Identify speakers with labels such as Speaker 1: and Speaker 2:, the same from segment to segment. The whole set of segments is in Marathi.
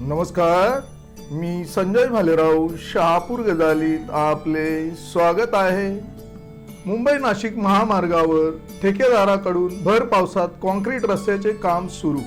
Speaker 1: नमस्कार मी संजय भालेराव शहापूर गजालीत आपले स्वागत आहे. मुंबई नाशिक महामार्गावर ठेकेदाराकडून भर पावसात कॉन्क्रीट रस्त्याचे काम सुरू.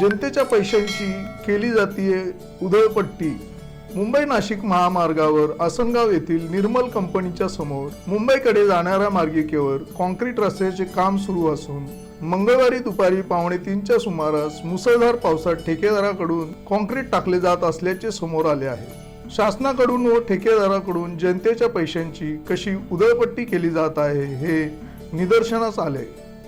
Speaker 1: जनतेच्या पैशांची केली जातीये उधळपट्टी. मुंबई नाशिक महामार्गावर आसनगाव येथील निर्मल कंपनीच्या समोर मुंबईकडे जाणाऱ्या मार्गिकेवर कॉन्क्रीट रस्त्याचे काम सुरू असून मंगळवारी दुपारी पावणे तीनच्या सुमारास मुसळधार पावसात ठेकेदाराकडून कॉन्क्रीट टाकले जात असल्याचे समोर आले आहे. शासनाकडून व ठेकेदाराकडून जनतेच्या पैशांची कशी उधळपट्टी केली जात आहे हे निदर्शनास आले.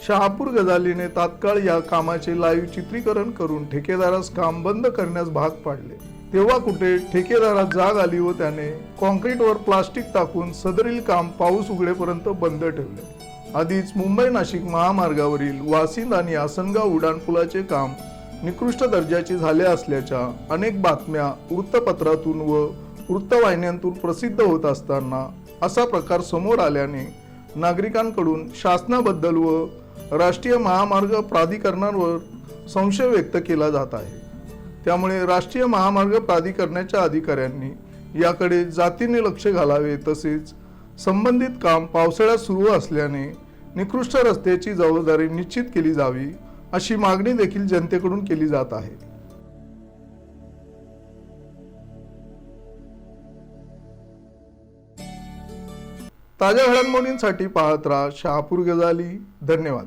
Speaker 1: शहापूर गजालीने तात्काळ या कामाचे लाईव्ह चित्रीकरण करून ठेकेदारास काम बंद करण्यास भाग पाडले. तेव्हा कुठे ठेकेदारात जाग आली व त्याने कॉन्क्रीटवर प्लास्टिक टाकून सदरील काम पाऊस उघडेपर्यंत बंद ठेवले. आधीच मुंबई नाशिक महामार्गावरील वासिंद आणि आसनगाव उड्डाणपुलाचे काम निकृष्ट दर्जाचे झाले असल्याच्या अनेक बातम्या वृत्तपत्रातून व वृत्तवाहिन्यांतून प्रसिद्ध होत असताना असा प्रकार समोर आल्याने नागरिकांकडून शासनाबद्दल व राष्ट्रीय महामार्ग प्राधिकरणांवर संशय व्यक्त केला जात आहे. त्यामुळे राष्ट्रीय महामार्ग प्राधिकरणाच्या अधिकाऱ्यांनी याकडे जातीने लक्ष घालावे तसेच संबंधित काम पावसाळ्यात सुरू असल्याने निकृष्ट रस्त्याची जबाबदारी निश्चित केली जावी अशी मागणी देखील जनतेकडून केली जात आहे. ताज्या घडामोडींसाठी पाहत राहा शहापूर गजाली. धन्यवाद.